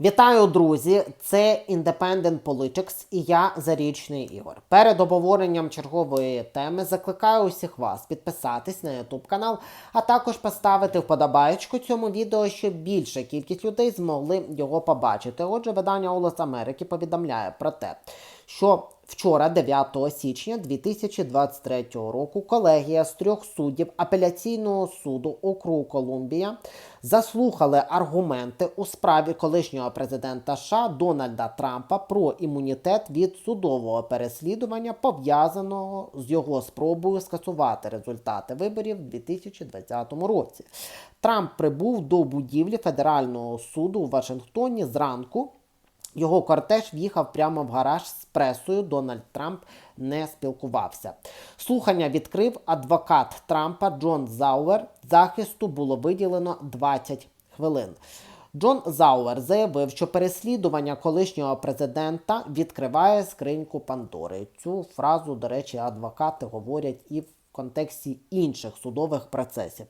Вітаю, друзі! Це Independent Politics і я Зарічний Ігор. Перед обговоренням чергової теми закликаю усіх вас підписатись на YouTube канал, а також поставити вподобаєчку цьому відео, щоб більша кількість людей змогли його побачити. Отже, видання Голос Америки повідомляє про те, що Вчора, 9 січня 2023 року, колегія з трьох суддів апеляційного суду округу Колумбія заслухали аргументи у справі колишнього президента США Дональда Трампа про імунітет від судового переслідування, пов'язаного з його спробою скасувати результати виборів у 2020 році. Трамп прибув до будівлі федерального суду у Вашингтоні зранку. Його кортеж в'їхав прямо в гараж з пресою. Дональд Трамп не спілкувався. Слухання відкрив адвокат Трампа Джон Зауер. Захисту було виділено 20 хвилин. Джон Зауер заявив, що переслідування колишнього президента відкриває скриньку Пандори. Цю фразу, до речі, адвокати говорять і в контексті інших судових процесів.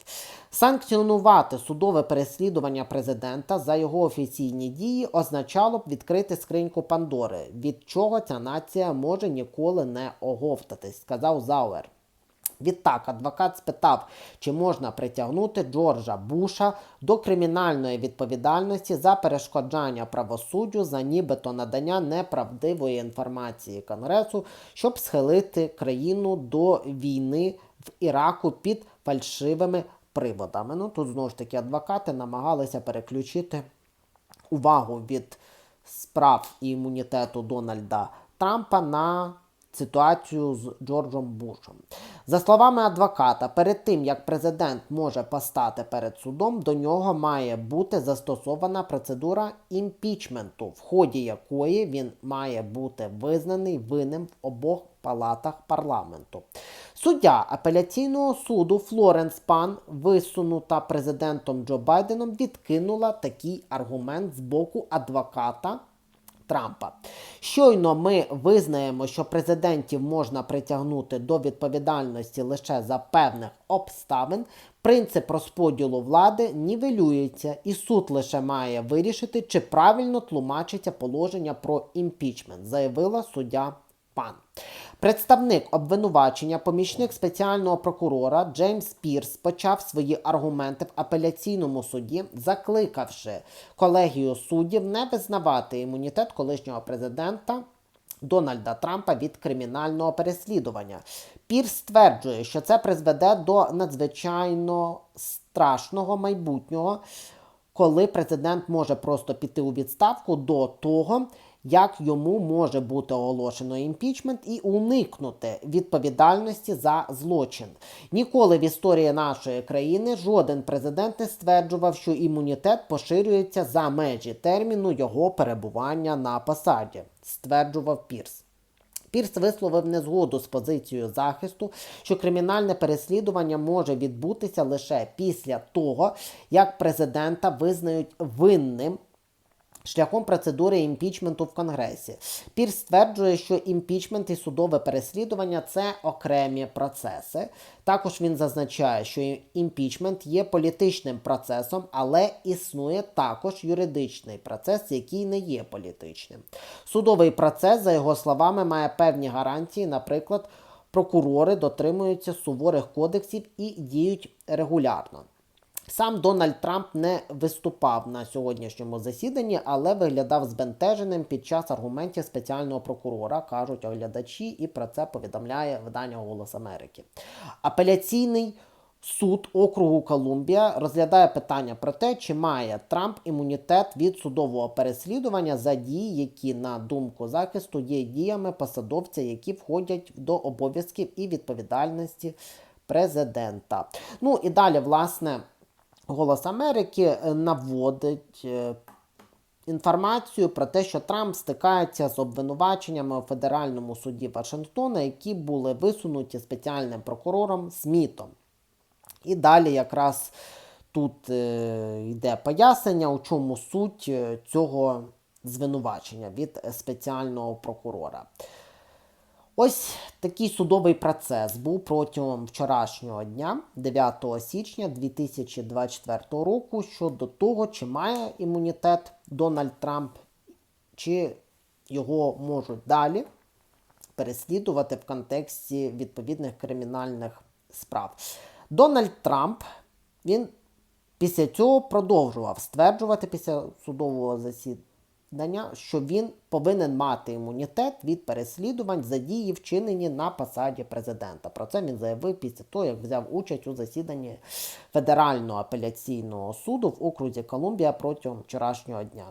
Санкціонувати судове переслідування президента за його офіційні дії означало б відкрити скриньку Пандори, від чого ця нація може ніколи не оговтатись, сказав Зауер. Відтак, адвокат спитав, чи можна притягнути Джорджа Буша до кримінальної відповідальності за перешкоджання правосуддю за нібито надання неправдивої інформації Конгресу, щоб схилити країну до війни в Іраку під фальшивими приводами. Ну тут знову ж таки адвокати намагалися переключити увагу від справ і імунітету Дональда Трампа на ситуацію з Джорджем Бушем. За словами адвоката, перед тим як президент може постати перед судом, до нього має бути застосована процедура імпічменту, в ході якої він має бути визнаний винним в обох палатах парламенту. Суддя апеляційного суду Флоренс Пан, висунута президентом Джо Байденом, відкинула такий аргумент з боку адвоката. Трампа. Щойно ми визнаємо, що президентів можна притягнути до відповідальності лише за певних обставин. Принцип розподілу влади нівелюється, і суд лише має вирішити, чи правильно тлумачиться положення про імпічмент, заявила суддя Пан. Представник обвинувачення, помічник спеціального прокурора Джеймс Пірс почав свої аргументи в апеляційному суді, закликавши колегію суддів не визнавати імунітет колишнього президента. Дональда Трампа від кримінального переслідування. Пірс стверджує, що це призведе до надзвичайно страшного майбутнього, коли президент може просто піти у відставку до того, як йому може бути оголошено імпічмент і уникнути відповідальності за злочин. Ніколи в історії нашої країни жоден президент не стверджував, що імунітет поширюється за межі терміну його перебування на посаді, стверджував Пірс. Пірс висловив незгоду з позицією захисту, що кримінальне переслідування може відбутися лише після того, як президента визнають винним шляхом процедури імпічменту в Конгресі. Пірс стверджує, що імпічмент і судове переслідування це окремі процеси. Також він зазначає, що імпічмент є політичним процесом, але існує також юридичний процес, який не є політичним. Судовий процес, за його словами, має певні гарантії, наприклад, прокурори дотримуються суворих кодексів і діють регулярно. Сам Дональд Трамп не виступав на сьогоднішньому засіданні, але виглядав збентеженим під час аргументів спеціального прокурора, кажуть оглядачі, і про це повідомляє видання Голос Америки. Апеляційний суд округу Колумбія розглядає питання про те, чи має Трамп імунітет від судового переслідування за дії, які, на думку захисту, є діями посадовця, які входять до обов'язків і відповідальності президента. Ну і далі, власне. Голос Америки е, наводить е, інформацію про те, що Трамп стикається з обвинуваченнями у федеральному суді Вашингтона, які були висунуті спеціальним прокурором Смітом. І далі якраз тут е, йде пояснення, у чому суть цього звинувачення від спеціального прокурора. Ось такий судовий процес був протягом вчорашнього дня, 9 січня 2024 року, щодо того, чи має імунітет Дональд Трамп, чи його можуть далі переслідувати в контексті відповідних кримінальних справ. Дональд Трамп він після цього продовжував стверджувати після судового засідання, що він повинен мати імунітет від переслідувань за дії, вчинені на посаді президента. Про це він заявив після того, як взяв участь у засіданні Федерального апеляційного суду в окрузі Колумбія протягом вчорашнього дня.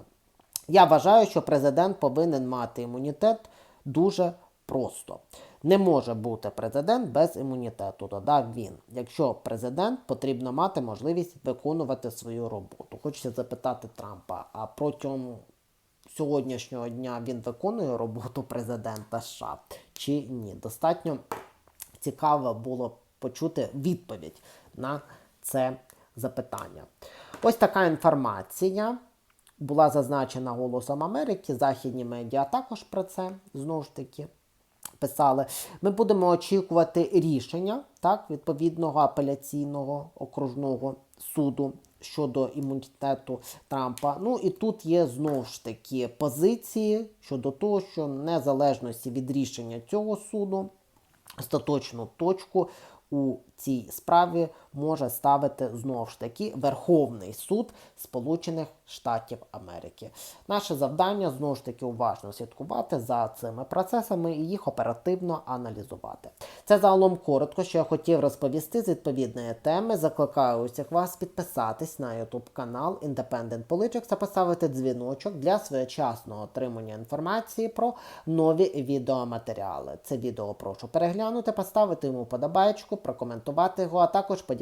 Я вважаю, що президент повинен мати імунітет дуже просто. Не може бути президент без імунітету, додав він. Якщо президент, потрібно мати можливість виконувати свою роботу. Хочеться запитати Трампа, а протягом сьогоднішнього дня він виконує роботу президента США чи ні? Достатньо цікаво було почути відповідь на це запитання. Ось така інформація була зазначена Голосом Америки. Західні медіа також про це знову ж таки писали. Ми будемо очікувати рішення так, відповідного апеляційного окружного суду щодо імунітету Трампа. Ну і тут є знову ж таки позиції щодо того, що незалежності від рішення цього суду остаточну точку у цій справі може ставити знову ж таки Верховний суд Сполучених Штатів Америки. Наше завдання знову ж таки уважно слідкувати за цими процесами і їх оперативно аналізувати. Це загалом коротко, що я хотів розповісти з відповідної теми. Закликаю усіх вас підписатись на YouTube канал Independent Politics та поставити дзвіночок для своєчасного отримання інформації про нові відеоматеріали. Це відео прошу переглянути, поставити йому подобаєчку, прокоментувати його, а також